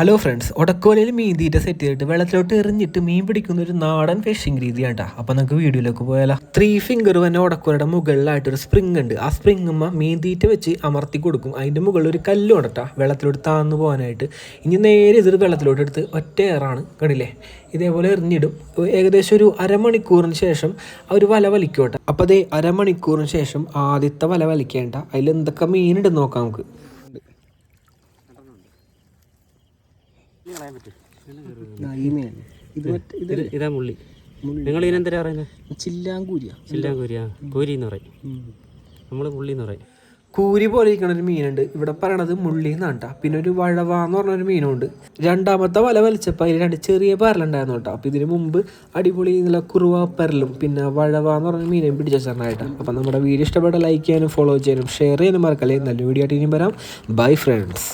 Hello friends ഒടക്കോലയിൽ മീൻ തീറ്റ സെറ്റ് ചെയ്തിട്ട് വെള്ളത്തിലോട്ട് എറിഞ്ഞിട്ട് മീൻ പിടിക്കുന്ന ഒരു നാടൻ ഫിഷിംഗ് രീതിയാണ് കേട്ടോ അപ്പോൾ നമുക്ക് വീഡിയോയിലേക്ക് പോയാലോ. ത്രീ ഫിംഗർ തന്നെ ഒടക്കോലയുടെ മുകളിലായിട്ട് ഒരു സ്പ്രിംഗ് ഉണ്ട്. ആ സ്പ്രിങ്ങുമ്മ മീൻ തീറ്റ വെച്ച് അമർത്തി കൊടുക്കും. അതിന്റെ മുകളിൽ ഒരു കല്ലും ഉണ്ടാ വെള്ളത്തിലോട്ട് താന്നു പോകാനായിട്ട്. ഇനി നേരെ ഇതൊരു വെള്ളത്തിലോട്ട് എടുത്ത് ഒറ്റ ഏറാണ്. കണ്ടില്ലേ? ഇതേപോലെ എറിഞ്ഞിടും. ഏകദേശം ഒരു അരമണിക്കൂറിന് ശേഷം ഒരു വല വലിക്കോട്ടെ. അപ്പോൾ അതേ അരമണിക്കൂറിന് ശേഷം ആദ്യത്തെ വല വലിക്കേണ്ട. അതിൽ എന്തൊക്കെ മീനുണ്ടെന്ന് നോക്കാം നമുക്ക്. ഇത് ഇതാ മുള്ളി. നിങ്ങൾ ഇതിനെന്തരാ പറയുന്നത് ചില്ലാങ്കൂരിയ ചില്ലാങ്കൂരിയാ കൂരി എന്ന് പറയും. നമ്മൾ മുള്ളി എന്ന് പറയും. കൂരി പോലെ ഇരിക്കണ ഒരു മീനുണ്ട്. ഇവിടെ പറയണത് മുള്ളി എന്നാണ് കേട്ടോ പിന്നെ ഒരു വഴവ എന്ന് പറഞ്ഞൊരു മീനുണ്ട് രണ്ടാമത്തെ വല വലിച്ചപ്പോൾ അതിൽ രണ്ട് ചെറിയ പരലുണ്ടായിരുന്നു കേട്ടോ അപ്പോൾ ഇതിന് മുമ്പ് അടിപൊളി നല്ല കുറുവ പരലും പിന്നെ വഴവ എന്ന് പറഞ്ഞ മീനെയും പിടിച്ച ചേർന്നായിട്ടാ അപ്പോൾ നമ്മുടെ വീഡിയോ ഇഷ്ടപ്പെട്ട ലൈക്ക് ചെയ്യാനും ഫോളോ ചെയ്യാനും ഷെയർ ചെയ്യാനും മറക്കല്ലേ. നല്ല വീഡിയോ ആയിട്ട് ഇനിയും വരാം. Bye friends